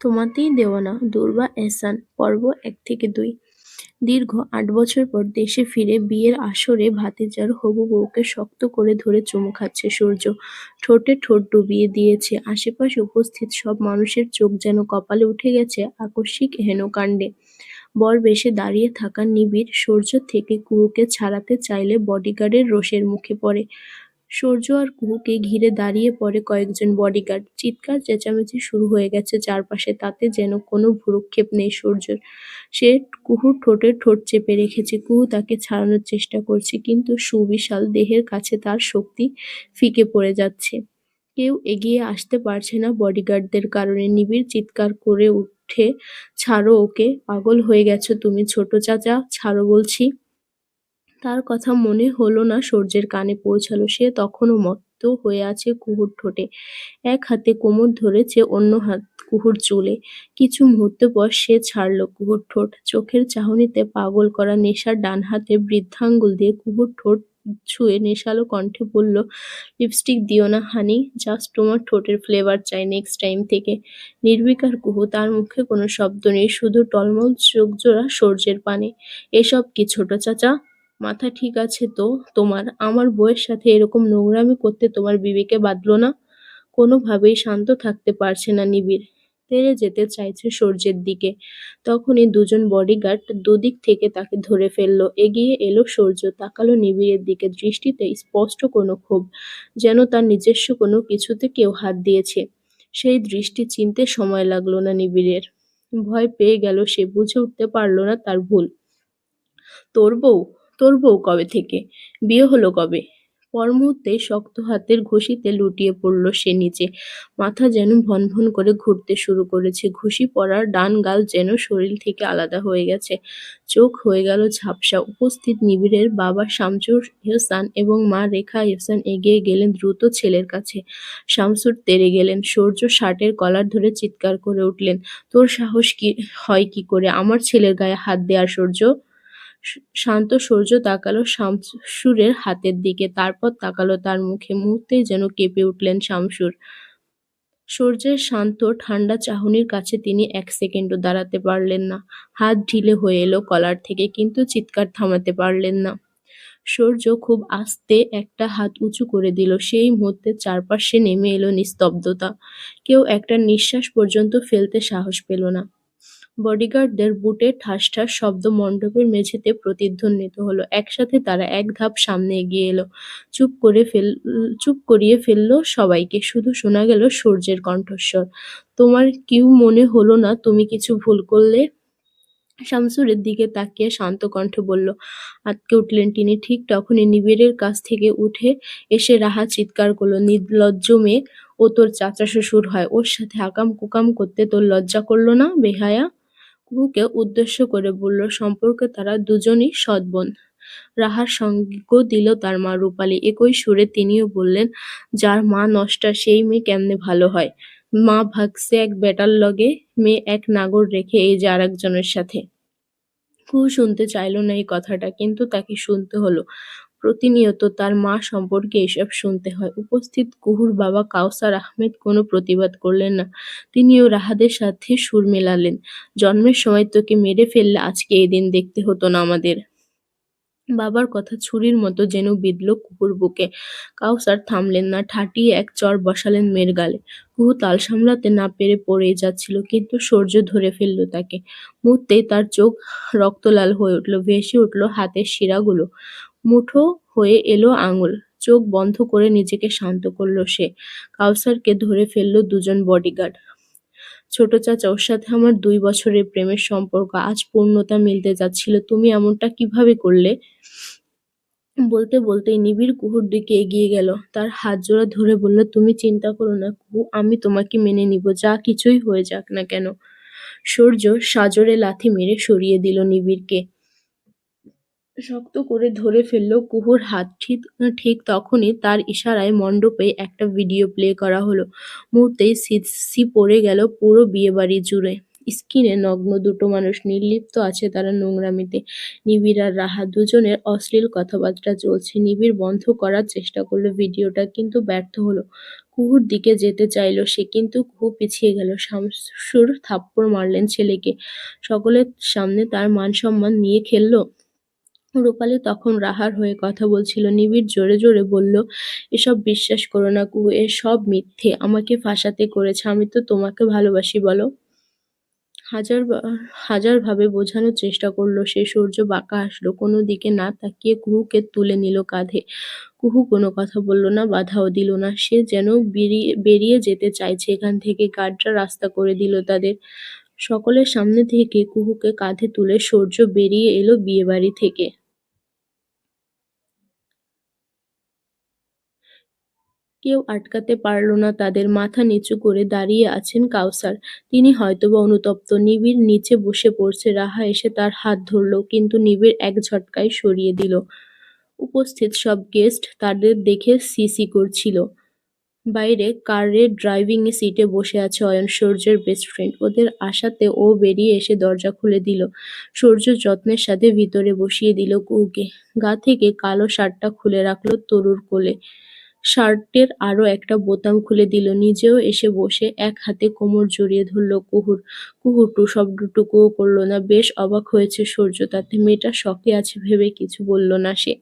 তোমাতেই দেওয়ানা দুর্বা, এহসান, পর্ব এক থেকে দুই। দীর্ঘ আট বছর পর দেশে ফিরে বিয়ের আসরে ভাতিজার হবু বউকে শক্ত করে ধরে চুমু খাচ্ছে সূর্য। ঠোঁটে ঠোঁট ডুবিয়ে দিয়েছে। আশেপাশে উপস্থিত সব মানুষের চোখ যেন কপালে উঠে গেছে আকস্মিক হেনকাণ্ডে। বর বেশে দাঁড়িয়ে থাকা নিবিড় সূর্য থেকে কুয়োকে ছাড়াতে চাইলে বডিগার্ডের রোষের মুখে পড়ে। সূর্য আর কুহুকে ঘিরে দাঁড়িয়ে পড়ে কয়েকজন বডিগার্ড চিৎকার, চেঁচামেচি শুরু হয়ে গেছে চারপাশে, তাতে যেন কোনো ভ্রুক্ষেপ নেই সূর্যের। সে কুহুর ঠোঁটে ঠোঁট চেপে রেখেছে। কুহু তাকে ছাড়ানোর চেষ্টা করছে, কিন্তু সুবিশাল দেহের কাছে তার শক্তি ফিকে পড়ে যাচ্ছে। কেউ এগিয়ে আসতে পারছে না বডিগার্ডদের কারণে। নিবিড় চিৎকার করে উঠে, ছাড়ো ওকে, পাগল হয়ে গেছো তুমি ছোট চাচা, ছাড়ো বলছি। তার কথা মনে হলো না, সূর্যের কানে পৌঁছালো সে, তখনও মত্ত হয়ে আছে কুহুর ঠোঁটে। এক হাতে কোমর ধরেছে, অন্য হাত কুহুর চুলে। কিছু মুহূর্ত পর সে ছাড়লো কুহুর ঠোঁট। চোখের চাহনিতে পাগল করা নেশার ডান হাতে বৃদ্ধাঙ্গুল দিয়ে কুহুর ঠোঁট ছুঁয়ে নেশালো কণ্ঠে বলল, লিপস্টিক দিও না, হানি, জাস্ট তোমার ঠোঁটের ফ্লেভার চাই নেক্সট টাইম থেকে। নির্বিকার কুহু তার মুখে কোনো শব্দ নেই, শুধু টলমল চোখ জোড়া সূর্যের পানে। এসব কি ছোট চাচা? মাথা ঠিক আছে তো? তোমার, আমার বউয়ের সাথে এরকম নোংরামি করতে তোমার বিবেকে বাঁধলো না? কোনোভাবেই শান্ত থাকতে পারছে না নিবিড়। তেড়ে যেতে চাইছে সূর্যের দিকে। তখনই দুজন বডিগার্ড দুদিক থেকে তাকে ধরে ফেলল। এগিয়ে এলো সূর্য, তাকালো নিবিড়ের দিকে। দৃষ্টিতে স্পষ্ট কোনো ক্ষোভ, যেন তার নিজস্ব কোনো কিছুতে কেউ হাত দিয়েছে। সেই দৃষ্টি চিনতে সময় লাগল না নিবিড়ের। ভয় পেয়ে গেল সে, বুঝে উঠতে পারল না তার ভুল। তোর বউ? তোর বউ কবে থেকে? বিয়ে হলো কবে? পর মুহূর্তে শক্ত হাতের ঘুষিতে লুটিয়ে পড়ল সে নিচে। মাথা যেন ভন ভন করে ঘুরতে শুরু করেছে। ঘুষি পড়ার ডান গাল যেন শরীর থেকে আলাদা হয়ে গেছে। চোখ হয়ে গেল ঝাপসা। উপস্থিত নিবিড়ের বাবা শামসুর ইহসান এবং মা রেখা ইহসান এগিয়ে গেলেন দ্রুত ছেলের কাছে। শামসুর তেরে গেলেন। সূর্য শার্টের কলার ধরে চিৎকার করে উঠলেন, তোর সাহস কি, হয় কি করে? আমার ছেলের গায়ে হাত দেওয়ার সূর্য। শান্ত সূর্য তাকালো শামসুরের হাতের দিকে, তারপর তাকালো তার মুখে। মুহূর্তেই যেন কেঁপে উঠলেন শামসুর। সূর্যের শান্ত, ঠান্ডা চাহনির কাছে তিনি এক সেকেন্ডও দাঁড়াতে পারলেন না। হাত ঢিলে হয়ে এলো কলার থেকে, কিন্তু চিৎকার থামাতে পারলেন না। সূর্য খুব আস্তে একটা হাত উঁচু করে দিল। সেই মুহূর্তে চারপাশে নেমে এলো নিস্তব্ধতা। কেউ একটা নিঃশ্বাস পর্যন্ত ফেলতে সাহস পেল না। বডিগার্ডদের বুটের ঠাস ঠাস শব্দ মণ্ডপের মেঝেতে প্রতিধ্বনিত হলো। একসাথে তারা এক ধাপ সামনে এগিয়ে এলো। চুপ করে ফেল, চুপ করিয়ে ফেলল সবাইকে। শুধু শোনা গেল সূর্যের কণ্ঠস্বর। তোমার কিউ মনে হলো না তুমি কিছু ভুল করলে? শামসুরের দিকে তাকিয়ে শান্ত কণ্ঠে বলল আটকে উঠলেন তিনি ঠিক তখনই নিবিড়ের কাছ থেকে উঠে এসে রাহা চিৎকার করল, নির্লজ্জ মেয়ে, ও তোর চাচা শ্বশুর হয়। ওর সাথে আকাম কুকাম করতে তোর লজ্জা করল না, বেহায়া? কুহুকে উদ্দেশ্য করে বলল, সম্পর্কে তারা দুজনই সৎবোন রাহার সঙ্গ দিল তার মা রূপালী। একই সুরে তিনিও বললেন, যার মা নষ্টা, সেই মেয়ে কেমনে ভালো হয়? মা ভাগছে এক বেটার লগে, মেয়ে এক নাগর রেখে এই যে আর একজনের সাথে। কুহু শুনতে চাইল না এই কথাটা, কিন্তু তাকে শুনতে হলো। প্রতিনিয়ত তার মা সম্পর্কে এসব শুনতে হয়। উপস্থিত কুহুর বাবা কাউসার আহমেদ কোনো প্রতিবাদ করলেন না। তিনিও রাহাদের সাথে সুর মেলালেন। জন্মের সময় তোকে মেরে ফেললে আজকে এদিন দেখতে হতো না আমাদের। বাবার কথা ছুরির মতো যেন বিঁধল কুকুর বুকে। কাউসার থামলেন না ঠাটিয়ে এক চর বসালেন মেয়ের গালে। কুহু তাল সামলাতে না পেরে পড়ে যাচ্ছিল, কিন্তু সূর্য ধরে ফেলল তাকে। মুহূর্তেই তার চোখ রক্তলাল হয়ে উঠল, ভেসে উঠল হাতের শিরাগুলো। মুঠো হয়ে এলো আঙুল। চোখ বন্ধ করে নিজেকে শান্ত করল সে। কাউসারকে ধরে ফেলল দুজন বডিগার্ড ছোট চাচা ওর সাথে আমার দুই বছরের প্রেমের সম্পর্ক। আজ পূর্ণতা মিলতে যাচ্ছিল। তুমি এমনটা কীভাবে করলে? বলতে বলতেই নিবিড় কুহুর দিকে এগিয়ে গেল। তার হাত জোড়া ধরে বলল, তুমি চিন্তা করো না কুহু, আমি তোমাকে মেনে নিব। যা কিছুই হয়ে যাক না কেন। সূর্য সাজরে লাথি মেরে সরিয়ে দিল নিবিড়কে। শক্ত করে ধরে ফেলল কুহুর হাত। ঠিক ঠিক তখনই তার ইশারায় মণ্ডপে একটা ভিডিও প্লে করা হলো। মুহূর্তেই সিসি পড়ে গেল পুরো বিয়েবাড়ি জুড়ে। স্ক্রিনে নগ্ন দুটো মানুষ নির্লিপ্ত আছে তারা নোংরামিতে। নিবিড় আর রাহা দুজনের অশ্লীল কথাবার্তা চলছে। নিবিড় বন্ধ করার চেষ্টা করল ভিডিওটা, কিন্তু ব্যর্থ হলো। কুহুর দিকে যেতে চাইল সে, কিন্তু কুহু পিছিয়ে গেল। শামসুর থাপ্পড় মারলেন ছেলেকে। সকলের সামনে তার মান সম্মান নিয়ে খেললো। রূপালী তখন রাহার হয়ে কথা বলছিল। নিবিড় জোরে জোরে বলল, এসব বিশ্বাস করো না কুহু, এ সব মিথ্যে। আমাকে ফাঁসাতে করেছে, আমি তো তোমাকে ভালোবাসি, বলো। হাজার হাজার ভাবে বোঝানোর চেষ্টা করল সে। সূর্য বাঁকা আসলো, কোনো দিকে না তাকিয়ে কুহুকে তুলে নিল কাঁধে। কুহু কোনো কথা বলল না, বাধাও দিল না। সে যেন বেরিয়ে বেরিয়ে যেতে চাইছে, এখান থেকে গার্ডরা রাস্তা করে দিল তাদের। সকলের সামনে থেকে কুহুকে কাঁধে তুলে সূর্য বেরিয়ে এলো বিয়ে বাড়ি থেকে। কেউ আটকাতে পারল না, তাদের মাথা নিচু করে দাঁড়িয়ে আছেন কাউসার। তিনি হয়তোবা অনুতপ্ত। নিবিড় নিচে বসে পড়ছে। রাহা এসে তার হাত ধরল, কিন্তু নিবিড় এক ঝটকায় সরিয়ে দিল। উপস্থিত সব গেস্ট তাদের দেখে সিসি করছিল। বাইরে কারের ড্রাইভিং সিটে বসে আছে অয়ন, সূর্যের বেস্ট ফ্রেন্ড ওদের আশাতে ও বেরিয়ে এসে দরজা খুলে দিল। সূর্য যত্নের সাথে ভিতরে বসিয়ে দিল কুকে গা থেকে কালো শার্টটা খুলে রাখল তরুর কোলে। শার্টের আরও একটা বোতাম খুলে দিল। নিজেও এসে বসে এক হাতে কোমর জড়িয়ে ধরল কুহুর। কুহু টু শব্দটুকুও করল না। বেশ অবাক হয়েছে সূর্য। তাতে মেয়েটা শখে আছে ভেবে কিছু বলল না সে।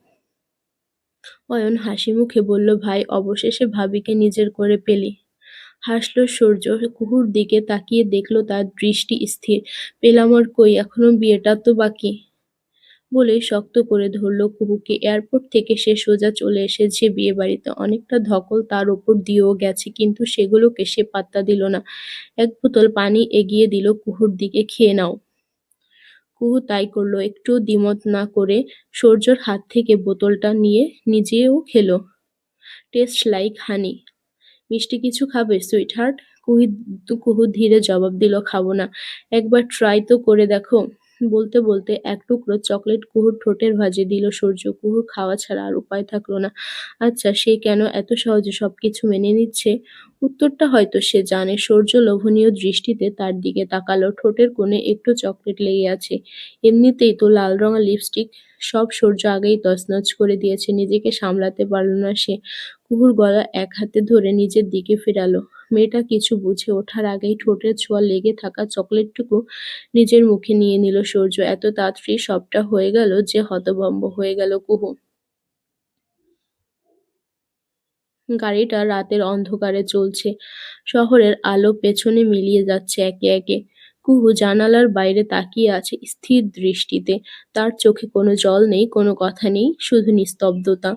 অয়ন হাসি মুখে বলল, ভাই, অবশেষে ভাবিকে নিজের করে পেলি। হাসলো সূর্য। কুহুর দিকে তাকিয়ে দেখল তার দৃষ্টি স্থির। পেলাম আর কই? এখনও বিয়েটা তো বাকি। বলে শক্ত করে ধরল কুহুকে। এয়ারপোর্ট থেকে সে সোজা চলে এসেছে বিয়ে বাড়িতে অনেকটা ধকল তার ওপর দিয়েও গেছে, কিন্তু সেগুলোকে সে পাত্তা দিল না। এক বোতল পানি এগিয়ে দিল কুহুর দিকে, খেয়ে নাও। কুহু তাই করল, একটু দ্বিমত না করে সূর্যর হাত থেকে বোতলটা নিয়ে নিজেও খেলো। Taste like honey. মিষ্টি কিছু খাবে সুইট হার্ট কুহি কুহু ধীরে জবাব দিল, খাব না। একবার ট্রাই তো করে দেখো। বলতে বলতে এক টুকরো চকলেট কুহুর ঠোঁটের ভাজে দিল সূর্য। কুহুর খাওয়া ছাড়া আর উপায় থাকল না। আচ্ছা সে কেন এত সহজে সবকিছু মেনে নিচ্ছে? উত্তরটা হয়তো সে জানে। সূর্য লোভনীয় দৃষ্টিতে তার দিকে তাকালো। ঠোঁটের কোণে একটু চকলেট লেগে আছে। এমনিতেই তো লাল রঙা লিপস্টিক সব সূর্য আগেই তছনছ করে দিয়েছে। নিজেকে সামলাতে পারল না সে। কুহুর গলা এক হাতে ধরে নিজের দিকে ফেরালো। মেয়েটা কিছু বুঝে ওঠার আগেই ঠোঁটের ছোঁয়া লেগে থাকা চকলেটটুকু নিজের মুখে নিয়ে নিল সূর্য। এত তাড়াতাড়ি সবটা হয়ে গেল যে হতভম্ব হয়ে গেল কুহু। গাড়িটা রাতের অন্ধকারে চলছে। শহরের আলো পেছনে মিলিয়ে যাচ্ছে একে একে। কুহু জানালার বাইরে তাকিয়ে আছে স্থির দৃষ্টিতে। তার চোখে কোনো জল নেই, কোনো কথা নেই, শুধু নিস্তব্ধতা।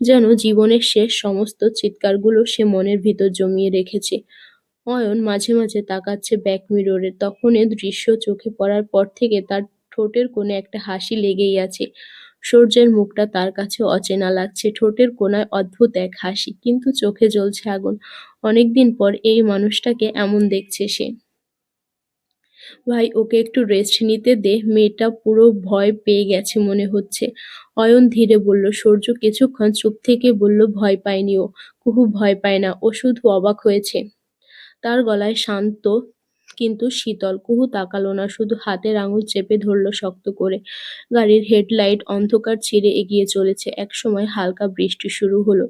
যেন জীবনের শেষ সমস্ত চিৎকারগুলো সে মনের ভিতর জমিয়ে রেখেছে। অয়ন মাঝে মাঝে তাকাচ্ছে ব্যাক মিররে। তখন এ দৃশ্য চোখে পড়ার পর থেকে তার ঠোঁটের কোণে একটা হাসি লেগেই আছে। সূর্যের মুখটা তার কাছে অচেনা লাগছে। ঠোঁটের কোনায় অদ্ভুত এক হাসি, কিন্তু চোখে জ্বলছে আগুন। অনেকদিন পর এই মানুষটাকে এমন দেখছে সে। ভাই, ওকে একটু রেস্ট নিতে দে। মেয়েটা পুরো ভয় পেয়ে গেছে মনে হচ্ছে। অয়ন ধীরে বলল, সূর্য কিছুক্ষণ চুপ থেকে বলল, ভয় পায়নি ও। কুহু, ভয় পায় না। ও শুধু অবাক হয়েছে। তার গলায় শান্ত কিন্তু শীতল। কুহু তাকালো না, শুধু হাতের আঙুল চেপে ধরল শক্ত করে। গাড়ির হেডলাইট অন্ধকার ছিঁড়ে এগিয়ে চলেছে। একসময় হালকা বৃষ্টি শুরু হলো।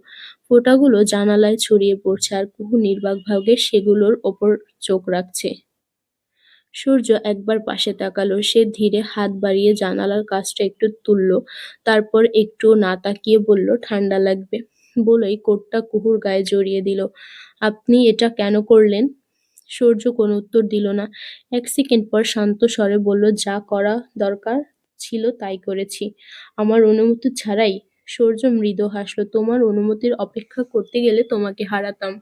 ফোঁটাগুলো জানালায় ছড়িয়ে পড়ছে আর কুহু নির্বাকভাবে সেগুলোর ওপর চোখ রাখছে। সূর্য একবার পাশে তাকালো, সে ধীরে হাত বাড়িয়ে জানালার কাজটা একটু তুলল, তারপর একটু না তাকিয়ে বলল, ঠান্ডা লাগবে। বলেই কোটটা কুহুর গায়ে জড়িয়ে দিল। আপনি এটা কেন করলেন? সূর্য কোনো উত্তর দিল না। এক সেকেন্ড পর শান্ত স্বরে বলল, যা করা দরকার ছিল তাই করেছি। আমার অনুমতি ছাড়াই। সূর্য মৃদু হাসলো, তোমার অনুমতির অপেক্ষা করতে গেলে তোমাকে হারাতাম।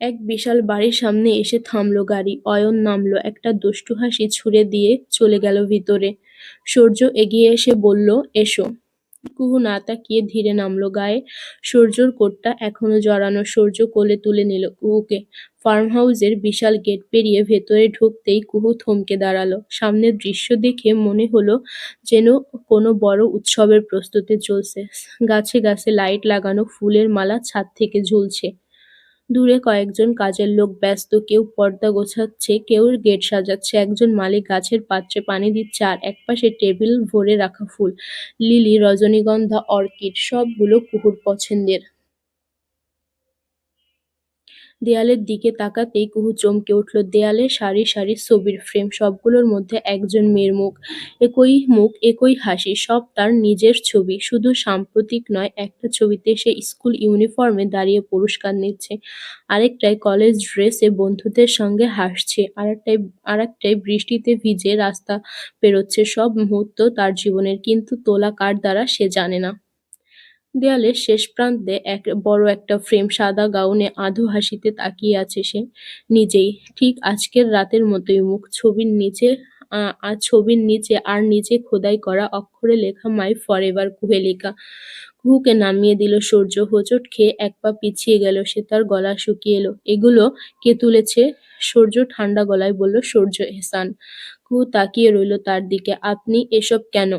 এক বিশাল বাড়ির সামনে এসে থামলো গাড়ি। অয়ন নামলো, একটা দুষ্টু হাসি ছুড়ে দিয়ে চলে গেল ভিতরে। সূর্য এগিয়ে এসে বলল, এসো। কুহু না তাকিয়ে ধীরে নামলো গায়ে। সূর্যর কোটটা এখনও জড়ানো, সূর্য কোলে তুলে নিল কুহুকে। ফার্ম হাউসের বিশাল গেট পেরিয়ে ভেতরে ঢুকতেই কুহু থমকে দাঁড়াল। সামনের দৃশ্য দেখে মনে হলো যেন কোনো বড় উৎসবের প্রস্তুতি চলছে। গাছে গাছে লাইট লাগানো ফুলের মালা ছাদ থেকে ঝুলছে। দূরে কয়েকজন কাজের লোক ব্যস্ত, কেউ পর্দা গোছাচ্ছে, কেউ গেট সাজাচ্ছে, একজন মালিক গাছের পাত্রে পানি দিচ্ছে আর একপাশে টেবিল ভরে রাখা ফুল, লিলি, রজনীগন্ধা, অর্কিড, সবগুলো কুকুর পছন্দের। দেয়ালের দিকে তাকাতেই কুহু চমকে উঠল। দেয়ালে সারি সারি ছবির ফ্রেম সবগুলোর মধ্যে একজন মেয়ের মুখ, একই মুখ, একই হাসি, সব তার নিজের ছবি। শুধু সাম্প্রতিক নয়, একটা ছবিতে সে স্কুল ইউনিফর্মে দাঁড়িয়ে পুরস্কার নিচ্ছে, আরেকটায় কলেজ ড্রেসে বন্ধুদের সঙ্গে হাসছে, আরেকটায় আরেকটায় বৃষ্টিতে ভিজে রাস্তা পেরোচ্ছে। সব মুহূর্ত তার জীবনের, কিন্তু তোলা কার দ্বারা সে জানে না। দেয়ালের শেষ প্রান্তে এক বড় একটা ফ্রেম সাদা গাউনে আধো হাসিতে তাকিয়ে আছে সে। নিজেই, ঠিক আজকের রাতের মতোই মুখ ছবির নিচে আর ছবির নিচে আর নিচে খোদাই করা অক্ষরে লেখা মাই ফর এভার কুহেলিকা। কুহুকে নামিয়ে দিল সূর্য, হোঁচট খেয়ে এক পা পিছিয়ে গেল, সে তার গলা শুকিয়ে এলো। এগুলো কে তুলেছে? সূর্য ঠান্ডা গলায় বলল, সূর্য এহসান। কুহু তাকিয়ে রইল তার দিকে, আপনি এসব কেন?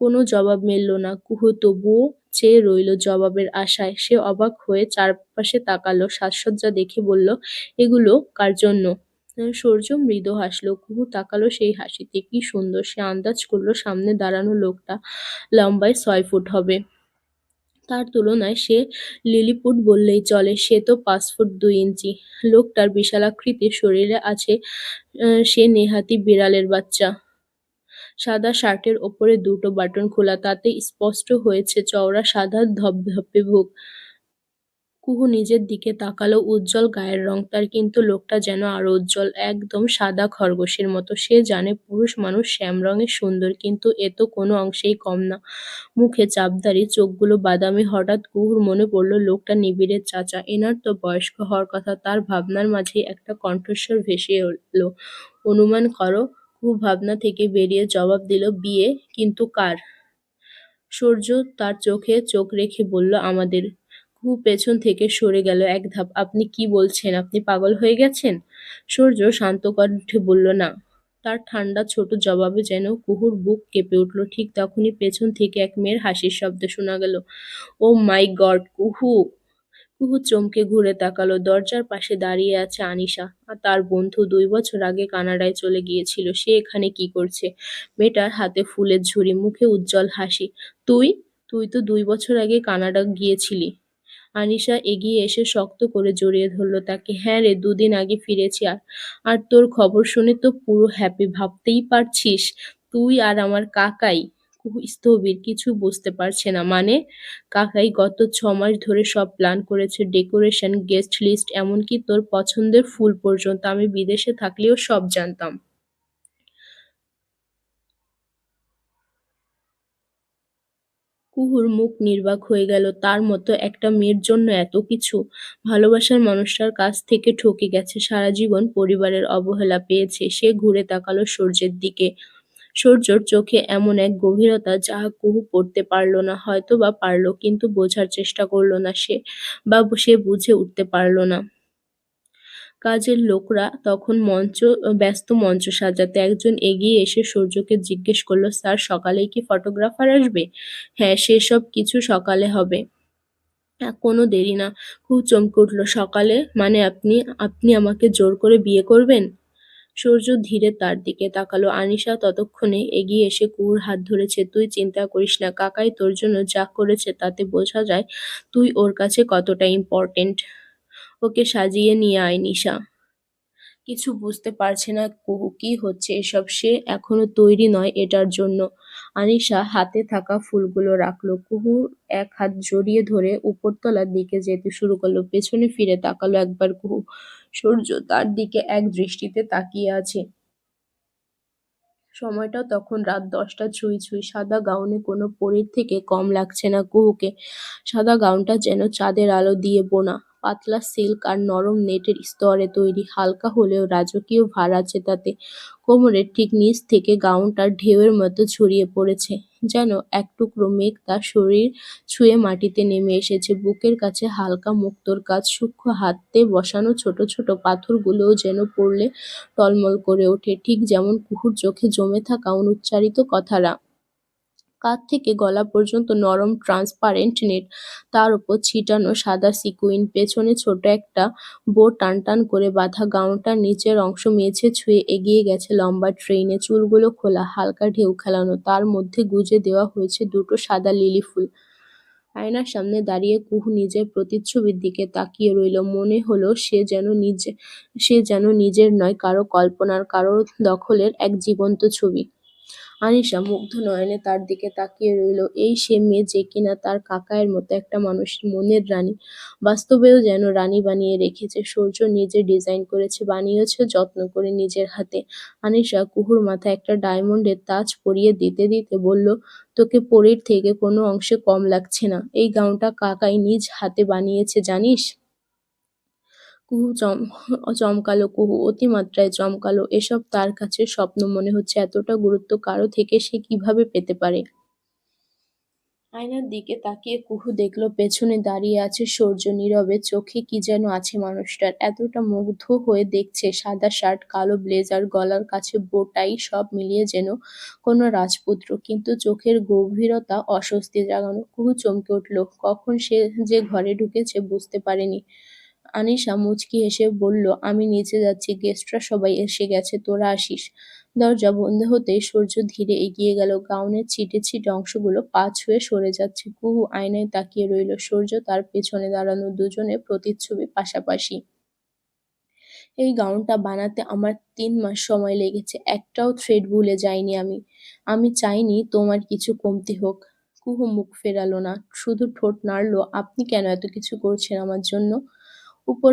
কোনো জবাব মিলল না। কুহু, তবুও চেয়ে রইল জবাবের আশায়। সে অবাক হয়ে চারপাশে তাকালো, সাজসজ্জা দেখে বলল, এগুলো কার জন্য? সূর্য মৃদু হাসলো, কুহু তাকালো সেই হাসিতে। কি সুন্দর সে আন্দাজ করল, সামনে দাঁড়ানো লোকটা লম্বায় ছয় ফুট হবে। তার তুলনায় সে লিলিপুট বললেই চলে, সে তো পাঁচ ফুট দুই ইঞ্চি। লোকটার বিশালাকৃতির শরীরে আছে সে নেহাতি বিড়ালের বাচ্চা। সাদা শার্টের ওপরে দুটো বাটন খোলা, তাতে স্পষ্ট হয়েছে, চওড়া সাদা ধপধপে বুক কুহু নিজের দিকে তাকালো, উজ্জ্বল গায়ের রং। তার কিন্তু লোকটা যেন আরও উজ্জ্বল, একদম সাদা খরগোশের মতো। সে জানে পুরুষ মানুষ শ্যাম রঙের সুন্দর, কিন্তু এ তো কোনো অংশেই কম না। মুখে চাপদারি চোখগুলো বাদামি। হঠাৎ কুহুর মনে পড়ল, লোকটা নিবিড়ের চাচা। এনার তো বয়স্ক হওয়ার কথা, তার ভাবনার মাঝে একটা কণ্ঠস্বর ভেসে এলো। অনুমান করো ভাবনা থেকে বেরিয়ে জবাব দিল, বিয়ে? কিন্তু কার? সূর্য তার চোখে চোখ রেখে বলল, আমাদের কুহু পেছন থেকে সরে গেল এক ধাপ। আপনি কি বলছেন? আপনি পাগল হয়ে গেছেন? সূর্য শান্ত কণ্ঠে বলল, না। তার ঠান্ডা ছোট জবাবে যেন কুহুর বুক কেঁপে উঠল। ঠিক তখনই পেছন থেকে এক মেয়ের হাসির শব্দ শোনা গেল ও মাই গড, কুহু! কুহু চমকে ঘুরে তাকালো। দরজার পাশে দাঁড়িয়ে আছে আনিশা আর তার বন্ধু দুই বছর আগে কানাডায় চলে গিয়েছিল। সে এখানে কি করছে? মেয়েটার হাতে ফুলের ঝুড়ি, মুখে উজ্জ্বল হাসি। তুই? তুই তো দুই বছর আগে কানাডা গিয়েছিলি। আনিশা এগিয়ে এসে শক্ত করে জড়িয়ে ধরল তাকে। হ্যাঁ রে, দুদিন আগে ফিরেছি আর আর তোর খবর শুনে তো পুরো হ্যাপি ভাবতেই পারছিস। তুই আর আমার কাকাই। স্থবির, কিছু বুঝতে পারছে না। মানে কাকাই গত ছ মাস ধরে সব প্ল্যান করেছে ডেকোরেশন গেস্ট লিস্ট এমনকি তোর পছন্দের ফুল পর্যন্ত। আমি বিদেশে থাকলেও সব জানতাম। কুহুর মুখ নির্বাক হয়ে গেল। তার মতো একটা মেয়ের জন্য এত কিছু। ভালোবাসার মানুষটার কাছ থেকে ঠকে গেছে। সারা জীবন পরিবারের অবহেলা পেয়েছে। সে ঘুরে তাকালো সূর্যের দিকে। সূর্যর চোখে এমন এক গভীরতা যাহা কুহু পড়তে পারল না হয়তো বা পারল, কিন্তু বোঝার চেষ্টা করল না সে বা সে বুঝে উঠতে পারল না। কাজের লোকরা তখন মঞ্চ, ব্যস্ত মঞ্চ সাজাতে একজন এগিয়ে এসে সূর্যকে জিজ্ঞেস করল, স্যার, সকালেই কি ফটোগ্রাফার আসবে? হ্যাঁ সেসব কিছু সকালে হবে। কোনো দেরি না। খুব চমকে উঠল, সকালে? মানে আপনি আপনি আমাকে জোর করে বিয়ে করবেন? সূর্য ধীরে তার দিকে তাকালো। আনিশা ততক্ষণে এগিয়ে এসে কুহুর হাত ধরেছে, তুই চিন্তা করিস না, কাকাই তোর জন্য যা করেছে তাতে বোঝা যায় তুই ওর কাছে কতটা ইম্পর্টেন্ট ওকে সাজিয়ে নিয়ে আয়, নিশা। কিছু বুঝতে পারছে না কুহু কি হচ্ছে এসব, সে এখনও তৈরি নয় এটার জন্য। আনিশা হাতে থাকা ফুলগুলো রাখল। কুহুর এক হাত জড়িয়ে ধরে উপরতলার দিকে যেতে শুরু করল। পেছনে ফিরে তাকালো একবার কুহু। সূর্য তার দিকে এক দৃষ্টিতে তাকিয়ে আছে। সময়টা তখন রাত দশটা, ছুঁই ছুঁই। সাদা গাউনে কোনো পরীর থেকে কম লাগছে না কুহুকে। সাদা গাউনটা যেন চাঁদের আলো দিয়ে বোনা। পাতলা সিল্ক আর নরম নেটের স্তরে তৈরি হালকা হলেও রাজকীয় ভার আছে তাতে। কোমরের ঠিক নিচ থেকে গাউনটা ঢেউয়ের মতো ছড়িয়ে পড়েছে, যেন এক টুকরো মেঘ তার শরীর ছুঁয়ে মাটিতে নেমে এসেছে। বুকের কাছে হালকা মুক্তোর কাজ, সূক্ষ্ম হাতে বসানো ছোট ছোট পাথরগুলোও যেন পড়লে টলমল করে ওঠে, ঠিক যেমন কুহুর চোখে জমে থাকা অনুচ্চারিত কথারা। কাঁধ থেকে গলা পর্যন্ত নরম ট্রান্সপারেন্ট নেট। তার উপর ছিটানো সাদা সিকুইন পেছনে ছোট একটা বো টান টান করে বাঁধা গাউনটার নিচের অংশ মেঝে ছুঁয়ে এগিয়ে গেছে লম্বা ট্রেনে। চুলগুলো খোলা, হালকা ঢেউ খেলানো, তার মধ্যে গুজে দেওয়া হয়েছে দুটো সাদা লিলি ফুল। আয়নার সামনে দাঁড়িয়ে কুহু নিজের প্রতিচ্ছবির দিকে তাকিয়ে রইল। মনে হলো সে যেন নিজে, সে যেন নিজের নয়, কারও কল্পনার, কারও দখলের এক জীবন্ত ছবি। আনিশা মুগ্ধ নয়নে তার দিকে তাকিয়ে রইল। এই সে মেয়ে যে কিনা তার কাকায়ের মতো একটা মানুষের মনের রানী। বাস্তবেও যেন রানী বানিয়ে রেখেছে, সূর্য নিজে ডিজাইন করেছে, বানিয়েছে, যত্ন করে নিজের হাতে। আনিশা কুহুর মাথায় একটা ডায়মন্ডের তাজ পরিয়ে দিতে দিতে বলল, তোকে পরের থেকে কোনো অংশে কম লাগছে না। এই গাউনটা কাকাই নিজ হাতে বানিয়েছে, জানিস? কুহু চম, চমকালো কুহু, অতিমাত্রায় চমকালো, এসব তার কাছে স্বপ্ন মনে হচ্ছে এতটা গুরুত্ব কারও থেকে সে কীভাবে পেতে পারে? আয়নার দিকে তাকিয়ে কুহু দেখল, পেছনে দাঁড়িয়ে আছে সূর্য নীরবে, চোখে কি যেন আছে মানুষটার। এতটা মুগ্ধ হয়ে দেখছে, সাদা শার্ট, কালো ব্লেজার, গলার কাছে বোটাই সব মিলিয়ে যেন কোনো রাজপুত্র, কিন্তু চোখের গভীরতা অস্বস্তি জাগানো। কুহু চমকে উঠল, কখন সে যে ঘরে ঢুকেছে বুঝতে পারেনি। আনিশা মুচকি হেসে বলল, আমি নিচে যাচ্ছি, গেস্টরা সবাই এসে গেছে, তোরা আসিস? দরজা বন্ধ হতেই সূর্য ধীরে এগিয়ে গেল গাউনের ছিটে ছিটে অংশগুলো পা ছুঁয়ে সরে যাচ্ছে, কুহু আয়নায় তাকিয়ে রইল, সূর্য তার পেছনে দাঁড়ানো দুজনের প্রতিচ্ছবি পাশাপাশি। এই গাউনটা বানাতে আমার তিন মাস সময় লেগেছে, একটাও থ্রেড ভুলে যাইনি আমি। আমি চাইনি তোমার কিছু কমতি হোক। কুহু মুখ ফেরালো না, শুধু ঠোঁট নাড়লো, আপনি কেন এত কিছু করছেন আমার জন্য? উপর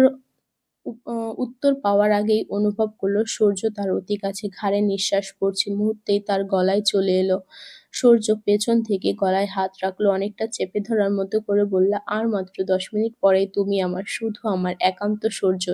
উত্তর পাওয়ার আগেই অনুভব করল সূর্য তার অতি কাছে ঘাড়ে নিঃশ্বাস পড়ছে। মুহূর্তেই তার গলায় চলে এলো। সূর্য পেছন থেকে গলায় হাত রাখল, অনেকটা চেপে ধরার মতো করে বলল, আর মাত্র দশ মিনিট পরেই তুমি আমার, শুধু আমার একান্ত সূর্য